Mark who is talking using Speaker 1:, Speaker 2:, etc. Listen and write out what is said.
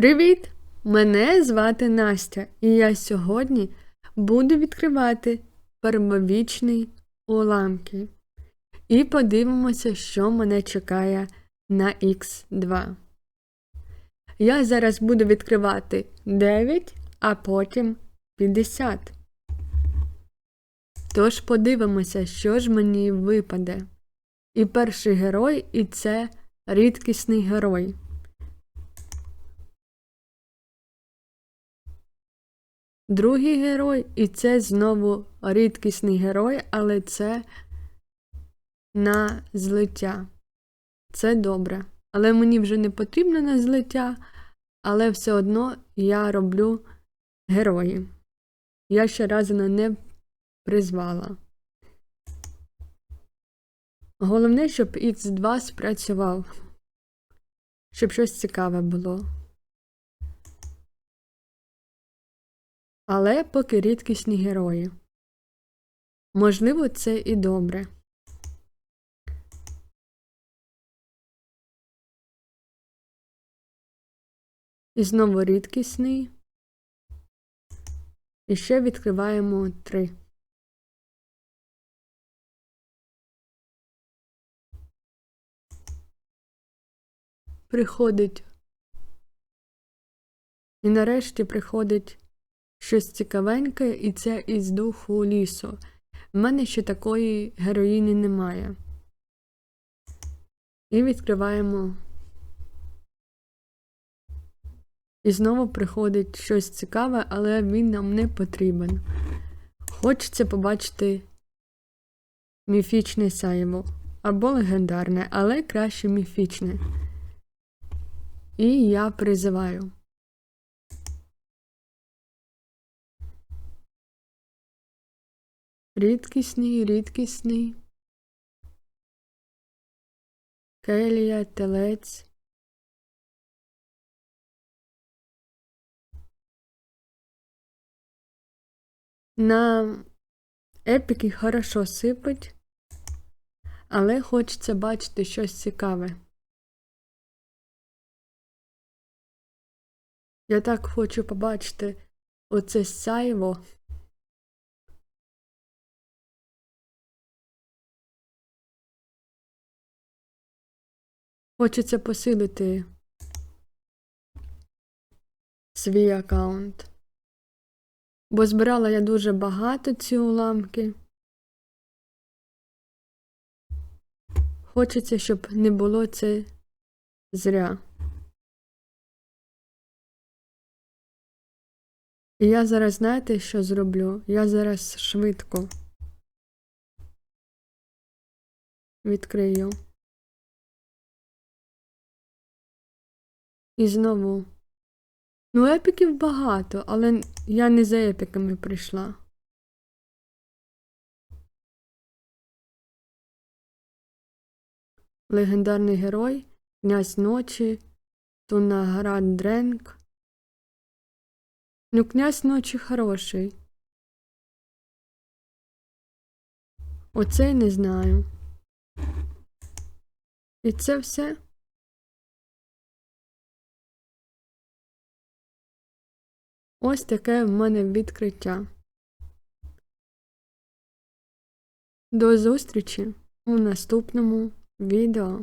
Speaker 1: Привіт! Мене звати Настя, і я сьогодні буду відкривати первовічний уламки. І подивимося, що мене чекає на Х2. Я зараз буду відкривати 9, а потім 50. Тож подивимося, що ж мені випаде. І перший герой, і це рідкісний герой. Другий герой, і це знову рідкісний герой, але це на злиття. Це добре. Але мені вже не потрібно на злиття, але все одно я роблю герої. Я ще разу не призвала. Головне, щоб Х2 спрацював, щоб щось цікаве було. Але поки рідкісні герої. Можливо, це і добре. І знову рідкісний. І ще відкриваємо три. Приходить. І нарешті приходить щось цікавеньке, і це із духу лісу. В мене ще такої героїні немає. І відкриваємо. І знову приходить щось цікаве, але він нам не потрібен. Хочеться побачити міфічне сяйво або легендарне, але краще міфічне. І я призиваю. Рідкісний, рідкісний. Келія, телець. На епіки хорошо сипить, але хочеться бачити щось цікаве. Я так хочу побачити оце сяйво. Хочеться посилити свій аккаунт. Бо збирала я дуже багато ці уламки. Хочеться, щоб не було це зря. І я зараз, знаєте, що зроблю? Я зараз швидко відкрию. І знову. Ну, епіків багато, але я не за епіками прийшла. Легендарний герой, князь ночі, Тунаград Дренк. Ну, князь ночі хороший. Оцей не знаю. І це все. Ось таке в мене відкриття. До зустрічі у наступному відео.